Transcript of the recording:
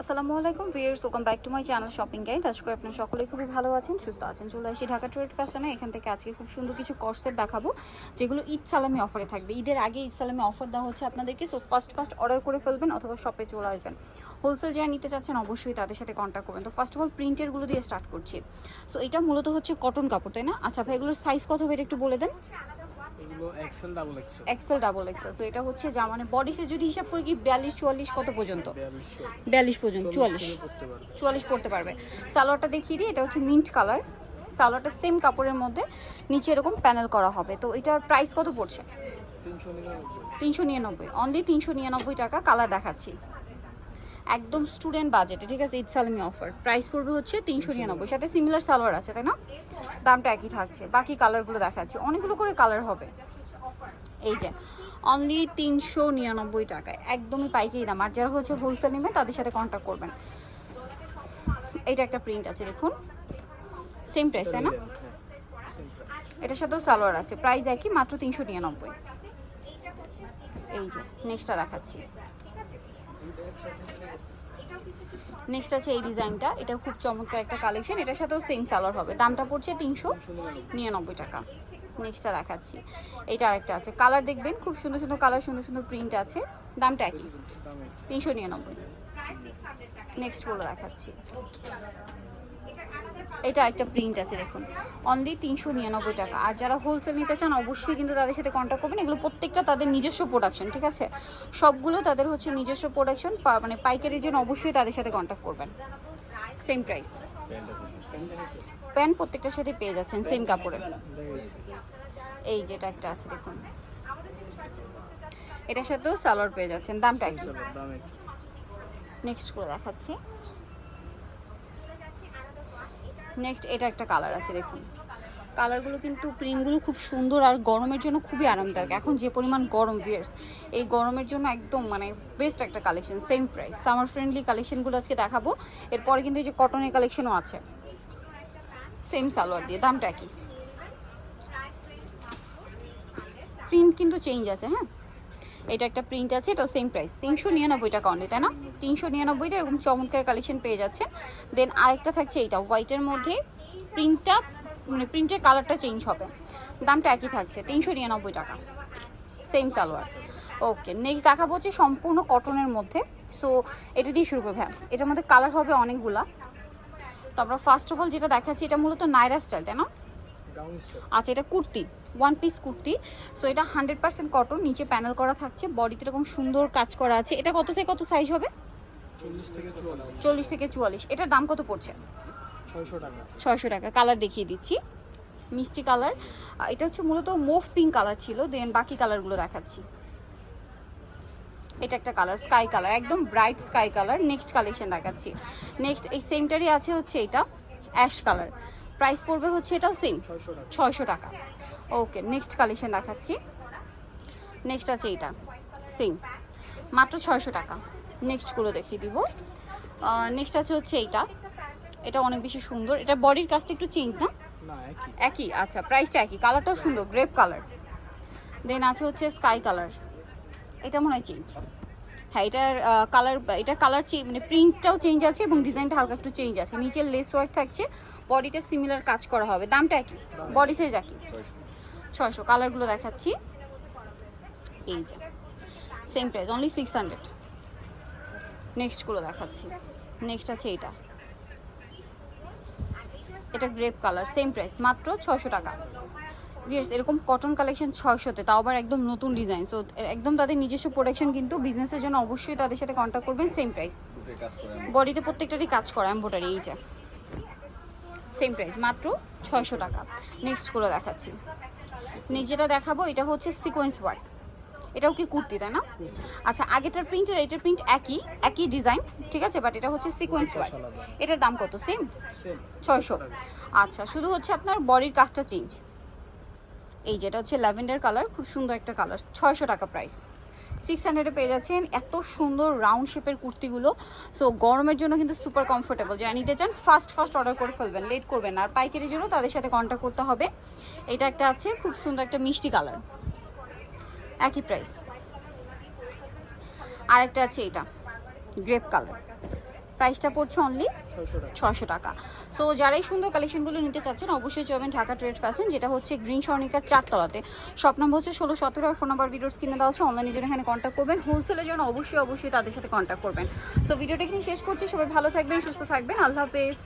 আসসালামু আলাইকুম viewers welcome back to my channel shopping guide আজকে আপনারা সকলেই খুবই ভালো আছেন, সুস্থ আছেন। চলে আসি ঢাকা ট্রেড ফ্যাশনে। এখান থেকে আজকে খুব সুন্দর কিছু কর্সেট দেখাবো, যেগুলো ঈদ সালামি অফারে থাকবে। ঈদের আগে ঈদ সালামি অফার দেওয়া হচ্ছে আপনাদেরকে সো ফার্স্ট ফার্স্ট অর্ডার করে ফেলবেন অথবা শপে চলে আসবেন। হোলসেল যারা নিতে চাচ্ছেন, অবশ্যই তাদের সাথে কন্ট্যাক্ট করবেন। তো ফার্স্ট অফ অল প্রিন্টেরগুলো দিয়ে স্টার্ট করছি। সো এটা মূলত হচ্ছে কটন কাপড়, তাই না? আচ্ছা ভাই, এগুলোর সাইজ কত হবে একটু বলে দেন। এগুলো XL double XL XL double XL so এটা হচ্ছে যা মানে বডি সাইজ যদি হিসাব করি কি বিয়াল্লিশ চুয়াল্লিশ কত পর্যন্ত? বিয়াল্লিশশো বিয়াল্লিশ পর্যন্ত চুয়াল্লিশ। করতে পারবে। চুয়াল্লিশ পড়তে পারবে। সালোয়ারটা দেখিয়ে দিই এটা হচ্ছে মিন্ট কালার সালোয়ারটা সেম কাপড়ের মধ্যে নিচে এরকম প্যানেল করা হবে। তো এটার প্রাইস কত পড়ছে? তিনশো নিরানব্বই। অনলি তিনশো নিরানব্বই টাকা কালার দেখাচ্ছি। একদম স্টুডেন্ট বাজেটে ঠিক আছে? ঈদ অফার প্রাইস পড়বে হচ্ছে তিনশো নিরানব্বই, সাথে সিমিলার সালোয়ার আছে, তাই না? দামটা একই থাকছে। বাকি কালারগুলো দেখাচ্ছি অনেকগুলো করে কালার হবে। এই যে অনলি তিনশো নিরানব্বই টাকায়। একদমই পাইকারি দাম। আর যারা হচ্ছে হোলসেল নেবে তাদের সাথে কন্ট্যাক্ট করবেন। এটা একটা প্রিন্ট আছে, দেখুন। সেম প্রাইস তাই না? এটার সাথেও সালোয়ার আছে। প্রাইস একই, মাত্র তিনশো নিরানব্বই। এই যে নেক্সটটা দেখাচ্ছি। নেক্সট আছে এই ডিজাইনটা। এটা খুব চমৎকার একটা কালেকশন এটার সাথেও সেম সালোয়ার হবে। দামটা পড়ছে তিনশো নিরানব্বই টাকা। নেক্সটটা দেখাচ্ছি। এটা আরেকটা আছে। কালার দেখবেন, খুব সুন্দর সুন্দর কালার সুন্দর সুন্দর প্রিন্ট আছে। দামটা একই। তিনশো নিরানব্বই। নেক্সট নেক্সটগুলো দেখাচ্ছি। এটা একটা প্রিন্ট আছে, দেখুন। অনলি তিনশো নিরানব্বই টাকা। আর যারা হোলসেল নিতে চান, অবশ্যই কিন্তু তাদের সাথে কন্ট্যাক্ট করবেন। এগুলো প্রত্যেকটা তাদের নিজস্ব প্রোডাকশন ঠিক আছে? সবগুলো তাদের হচ্ছে নিজস্ব প্রোডাকশন মানে পাইকারির জন্য অবশ্যই তাদের সাথে কন্ট্যাক্ট করবেন। সেম প্রাইস প্যান্ট প্রত্যেকটার সাথে পেয়ে যাচ্ছেন সেম কাপড়ের। এই যেটা একটা আছে, দেখুন। এটার সাথেও সালোয়ার পেয়ে যাচ্ছেন, দামটা কি নেক্সট করে দেখাচ্ছি। নেক্সট এটা একটা কালার আছে, দেখুন। কালারগুলো কিন্তু প্রিন্টগুলো খুব সুন্দর আর গরমের জন্য খুবই আরামদায়ক। এখন যে পরিমাণ গরম ভিয়ার্স এই গরমের জন্য একদম মানে বেস্ট একটা collection same price summer friendly কালেকশনগুলো আজকে দেখাবো। এরপরে কিন্তু এই যে কটনের কালেকশনও আছে। সেম সালোয়ার দিয়ে, দামটা কি প্রিন্ট কিন্তু চেঞ্জ আছে হ্যাঁ? এটা একটা প্রিন্ট আছে এটাও সেম প্রাইস তিনশো নিরানব্বই টাকা অনলি তাই না? তিনশো নিরানব্বইতে এরকম চমৎকার কালেকশন পেয়ে যাচ্ছে দেন আরেকটা থাকছে এইটা হোয়াইটের মধ্যে প্রিন্টটা মানে প্রিন্টের কালারটা চেঞ্জ হবে। দামটা একই থাকছে তিনশো নিরানব্বই টাকা। সেম সালোয়ার। ওকে নেক্সট দেখাবো হচ্ছে সম্পূর্ণ কটনের মধ্যে। সো এটা দিয়ে শুরু করবে হ্যাঁ। এটার মধ্যে কালার হবে অনেকগুলা। তো আমরা ফার্স্ট অফ অল যেটা দেখাচ্ছি এটা মূলত নাইরা স্টাইল তাই না? আচ্ছা এটা kurti. One piece kurti. So এটা হান্ড্রেড পার্সেন্ট কটন নিচে প্যানেল করা থাকছে বডিতে এরকম সুন্দর কাজ করা আছে। এটা কত থেকে কত সাইজ হবে? চল্লিশ থেকে চুয়াল্লিশ। এটার দাম কত পড়ছে? ছয়শো টাকা। কালার দেখিয়ে দিচ্ছি। মিষ্টি কালার এটা হচ্ছে মূলত মুভ পিঙ্ক কালার ছিল। দেন বাকি কালারগুলো দেখাচ্ছি। এটা একটা কালার স্কাই কালার একদম bright sky colour next collection দেখাচ্ছি। নেক্সট এই সেমটারই আছে হচ্ছে এটা অ্যাশ কালার প্রাইস পড়বে হচ্ছে এটাও সেম ছয়শো টাকা। ওকে নেক্সট কালেকশন দেখাচ্ছি। নেক্সট আছে এটা সেম মাত্র ছয়শো টাকা। নেক্সটগুলো দেখিয়ে দিব। নেক্সট আছে হচ্ছে এইটা। এটা অনেক বেশি সুন্দর। এটা বডির কাজটা একটু চেঞ্জ না? একই। আচ্ছা প্রাইসটা একই। কালারটাও সুন্দর গ্রেপ কালার দেন আছে হচ্ছে স্কাই কালার এটা মনে হয় চেঞ্জ হ্যাঁ এটার কালার এটা কালার মানে প্রিন্টটাও চেঞ্জ আছে এবং ডিজাইনটা হালকা একটু চেঞ্জ আছে। নিচের লেস ওয়ার্ক থাকছে বডিতে সিমিলার কাজ করা হবে। দামটা একই বডি সাইজ একই। ছয়শো কালারগুলো দেখাচ্ছি। এই যে same price only six hundred নেক্সটগুলো দেখাচ্ছি। নেক্সট আছে এটা এটা গ্রেপ কালার সেম প্রাইস মাত্র ছয়শো টাকা। ভিয়ার্স এরকম কটন কালেকশন ছয়শোতে তাও আবার একদম নতুন ডিজাইন সো একদম তাদের নিজস্ব প্রোডাকশন কিন্তু বিজনেসের জন্য অবশ্যই তাদের সাথে কন্ট্যাক্ট করবেন সেম প্রাইস বডিতে প্রত্যেকটারই কাজ করা এম্বোটারি এই যে। সেম প্রাইস মাত্র ছয়শো টাকা। নেক্সটগুলো দেখাচ্ছি। নেক্সট যেটা দেখাবো এটা হচ্ছে সিকোয়েন্স ওয়ার্ক এটাও কি কুর্তি তাই না? আচ্ছা আগেটার প্রিন্ট আর এটার প্রিন্ট একই একই ডিজাইন ঠিক আছে? বাট এটা হচ্ছে সিকোয়েন্স ওয়ার্ক এটার দাম কত? সেম ছয়শো। আচ্ছা শুধু হচ্ছে আপনার বডির কাজটা চেঞ্জ এই যেটা হচ্ছে ল্যাভেন্ডার কালার, খুব সুন্দর একটা কালার, ছয়শো টাকা প্রাইস সিক্স হান্ড্রেডে পেয়ে যাচ্ছেন এত সুন্দর রাউন্ড শেপের কুর্তিগুলো। সো গরমের জন্য কিন্তু সুপার কমফোর্টেবল যারা নিতে চান ফার্স্ট ফার্স্ট অর্ডার করে ফেলবেন লেট করবেন আর পাইকারির জন্য তাদের সাথে কন্ট্যাক্ট করতে হবে। এটা একটা আছে, খুব সুন্দর একটা মিষ্টি কালার। একই প্রাইস আরেকটা আছে এটা গ্রেপ কালার প্রাইসটা পড়ছে অনলি ছশো টাকা। সো যারাই সুন্দর কালেকশনগুলো নিতে চাচ্ছেন, অবশ্যই যাবেন ঢাকা ট্রেড ফ্যাশন যেটা হচ্ছে গ্রিন স্বর্ণিকার চারতলাতে। শপ নম্বর হচ্ছে ষোলো, সতেরো আর ফোন নাম্বার ভিডিওস কিনে দেওয়া হচ্ছে অনলাইনে জন্য এখানে কন্ট্যাক্ট করবেন। হোলসেলের জন্য অবশ্যই অবশ্যই তাদের সাথে কন্ট্যাক্ট করবেন। সো ভিডিওটা এখানে শেষ করছি। সবাই ভালো থাকবেন, সুস্থ থাকবেন। আল্লাহ হাফেজ।